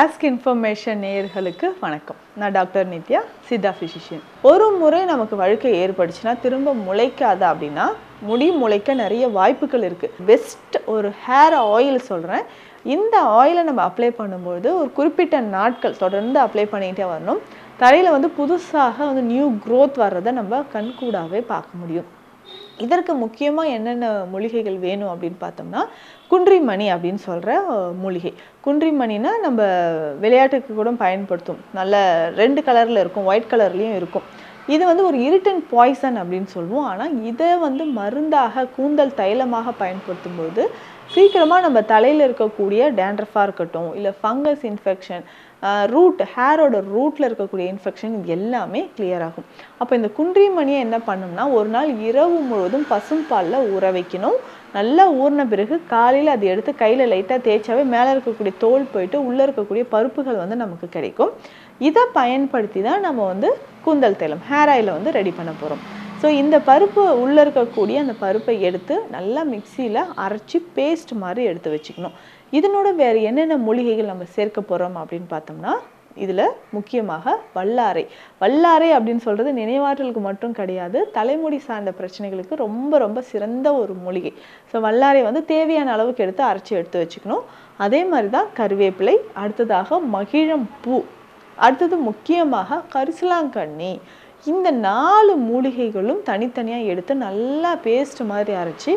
Ask information நேயர்களுக்கு வணக்கம். நான் டாக்டர் நித்யா சித்தா ஃபிசிஷியன் ஒரு முறை நமக்கு வழுக்கை ஏற்பட்டுச்சுன்னா திரும்ப முளைக்காத அப்படின்னா முடி முளைக்க நிறைய வாய்ப்புகள் இருக்குது பெஸ்ட் ஒரு ஹேர் ஆயில் சொல்கிறேன் இந்த ஆயிலை நம்ம அப்ளை பண்ணும்போது ஒரு குறிப்பிட்ட நாட்கள் தொடர்ந்து அப்ளை பண்ணிக்கிட்டே வரணும். தலையில் வந்து புதுசாக வந்து நியூ க்ரோத் வர்றதை நம்ம கண்கூடாகவே பார்க்க முடியும். இதற்கு முக்கியமாக என்னென்ன மூலிகைகள் வேணும் அப்படின்னு பார்த்தோம்னா குன்றிமணி அப்படின்னு சொல்கிற மூலிகை. குன்றிமணினா நம்ம விளையாட்டுக்கு கூட பயன்படுத்தும். நல்ல ரெண்டு கலரில் இருக்கும் ஒயிட் கலர்லேயும் இருக்கும். இது வந்து ஒரு இரிட்டன் பாய்சன் அப்படின்னு சொல்லுவோம். ஆனால் இதை வந்து மருந்தாக கூந்தல் தைலமாக பயன்படுத்தும் போது சீக்கிரமாக நம்ம தலையில் இருக்கக்கூடிய டேண்ட்ரஃபாக இருக்கட்டும் இல்லை ஃபங்கஸ் இன்ஃபெக்ஷன் ரூட் ஹேரோட ரூட்டில் இருக்கக்கூடிய இன்ஃபெக்ஷன் இது எல்லாமே கிளியர் ஆகும். அப்போ இந்த குன்றிமணியை என்ன பண்ணணும்னா ஒரு நாள் இரவு முழுவதும் பசும்பாலில் ஊற வைக்கணும். நல்லா ஊறின பிறகு காலையில் அதை எடுத்து கையில் லைட்டாக தேய்ச்சாவே மேலே இருக்கக்கூடிய தோல் போயிட்டு உள்ளே இருக்கக்கூடிய பருப்புகள் வந்து நமக்கு கிடைக்கும். இதை பயன்படுத்தி தான் நம்ம வந்து கூந்தல் தைலம் ஹேர் ஆயிலை வந்து ரெடி பண்ண போகிறோம் ஸோ இந்த பருப்பு உள்ளே இருக்கக்கூடிய அந்த பருப்பை எடுத்து நல்லா மிக்சியில் அரைச்சி பேஸ்ட் மாதிரி எடுத்து வச்சுக்கணும். இதனோட வேறு என்னென்ன மூலிகைகள் நம்ம சேர்க்க போகிறோம் அப்படின்னு பார்த்தோம்னா இதில் முக்கியமாக வல்லாரை. வல்லாரை அப்படின்னு சொல்கிறது நினைவாற்றலுக்கு மட்டும் கிடையாது தலைமுடி சார்ந்த பிரச்சனைகளுக்கு ரொம்ப ரொம்ப சிறந்த ஒரு மூலிகை. ஸோ வல்லாரை வந்து தேவையான அளவுக்கு எடுத்து அரைச்சி எடுத்து வச்சுக்கணும். அதே மாதிரி தான் கருவேப்பிலை அடுத்ததாக மகிழம் பூ. அடுத்தது முக்கியமாக கரிசலாங்கண்ணி. இந்த நாலு மூலிகைகளும் தனித்தனியாக எடுத்து நல்லா பேஸ்ட் மாதிரி அரைச்சி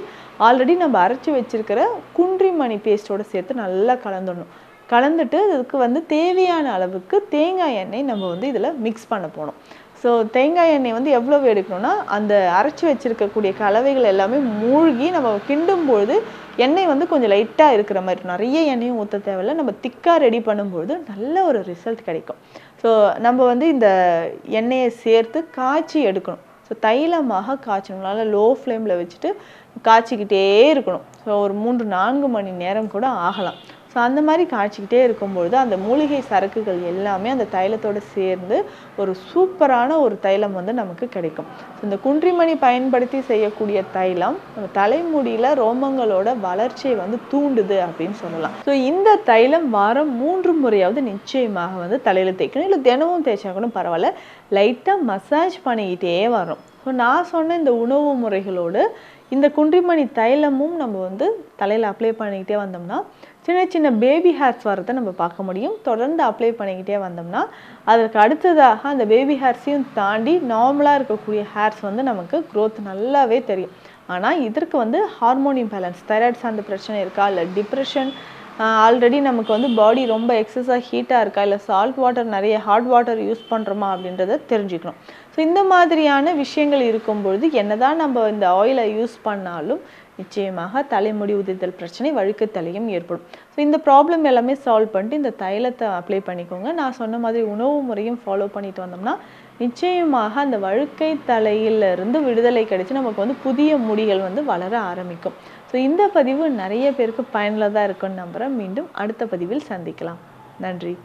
ஆல்ரெடி நம்ம அரைச்சி வச்சிருக்கிற குன்றிமணி பேஸ்ட்டோட சேர்த்து நல்லா கலந்துடணும். கலந்துட்டு இதுக்கு வந்து தேவையான அளவுக்கு தேங்காய் எண்ணெய் நம்ம வந்து இதில் மிக்ஸ் பண்ண போகணும் ஸோ தேங்காய் எண்ணெய் வந்து எவ்வளவு எடுக்கணும்னா அந்த அரைச்சி வச்சுருக்கக்கூடிய கலவைகள் எல்லாமே மூழ்கி நம்ம கிண்டும் பொழுது எண்ணெய் வந்து கொஞ்சம் லைட்டாக இருக்கிற மாதிரி இருக்கும். நிறைய எண்ணெயும் ஊற்ற தேவையில்ல. நம்ம திக்காக ரெடி பண்ணும்பொழுது நல்ல ஒரு ரிசல்ட் கிடைக்கும். ஸோ நம்ம வந்து இந்த எண்ணெயை சேர்த்து காய்ச்சி எடுக்கணும். ஸோ தைலமாக காய்ச்சணும். நல்லா லோ ஃப்ளேமில் வச்சுட்டு காய்ச்சிக்கிட்டே இருக்கணும். ஸோ ஒரு மூன்று நான்கு மணி நேரம் கூட ஆகலாம். ஸோ அந்த மாதிரி காய்ச்சிக்கிட்டே இருக்கும்பொழுது அந்த மூலிகை சரக்குகள் எல்லாமே அந்த தைலத்தோடு சேர்ந்து ஒரு சூப்பரான ஒரு தைலம் வந்து நமக்கு கிடைக்கும். ஸோ இந்த குன்றிமணி பயன்படுத்தி செய்யக்கூடிய தைலம் நம்ம தலைமுடியில் ரோமங்களோட வளர்ச்சியை வந்து தூண்டுது அப்படின்னு சொல்லலாம். ஸோ இந்த தைலம் வாரம் மூன்று முறையாவது நிச்சயமாக வந்து தலையில் தேய்க்கணும். இல்லை தினமும் தேய்ச்சா கூட பரவாயில்ல. லைட்டாக மசாஜ் பண்ணிக்கிட்டே வரும் ஸோ நான் சொன்ன இந்த உணவு முறைகளோடு இந்த குன்றிமணி தைலமும் நம்ம வந்து தலையில் அப்ளை பண்ணிக்கிட்டே வந்தோம்னா சின்ன சின்ன பேபி ஹேர்ஸ் வரதை நம்ம பார்க்க முடியும். தொடர்ந்து அப்ளை பண்ணிக்கிட்டே வந்தோம்னா அதற்கு அடுத்ததாக அந்த பேபி ஹேர்ஸையும் தாண்டி நார்மலாக இருக்கக்கூடிய ஹேர்ஸ் வந்து நமக்கு க்ரோத் நல்லாவே தெரியும். ஆனால் இதற்கு வந்து ஹார்மோனியம் பேலன்ஸ் தைராய்டு சார்ந்த பிரச்சனை இருக்கா இல்லை டிப்ரெஷன் ஆல்ரெடி நமக்கு வந்து பாடி ரொம்ப எக்ஸஸாக ஹீட்டாக இருக்கா? இல்லை சால்ட் வாட்டர் நிறைய ஹாட் வாட்டர் யூஸ் பண்ணுறோமா அப்படின்றத தெரிஞ்சுக்கணும். ஸோ இந்த மாதிரியான விஷயங்கள் இருக்கும்பொழுது என்னதான் நம்ம இந்த ஆயிலை யூஸ் பண்ணாலும் நிச்சயமாக தலைமுடி உதிர்தல் பிரச்சனை வழுக்கு தலையும் ஏற்படும். ஸோ இந்த ப்ராப்ளம் எல்லாமே சால்வ் பண்ணிட்டு இந்த தைலத்தை அப்ளை பண்ணிக்கோங்க. நான் சொன்ன மாதிரி உணவு முறையும் ஃபாலோ பண்ணிட்டு வந்தோம்னா நிச்சயமாக அந்த வழுக்கை தலையிலிருந்து விடுதலை கிடைச்சி நமக்கு வந்து புதிய முடிகள் வந்து வளர ஆரம்பிக்கும். ஸோ இந்த பதிவு நிறைய பேருக்கு பயனுள்ளதாக இருக்கும்னு நம்புகிறேன் மீண்டும் அடுத்த பதிவில் சந்திக்கலாம். நன்றி.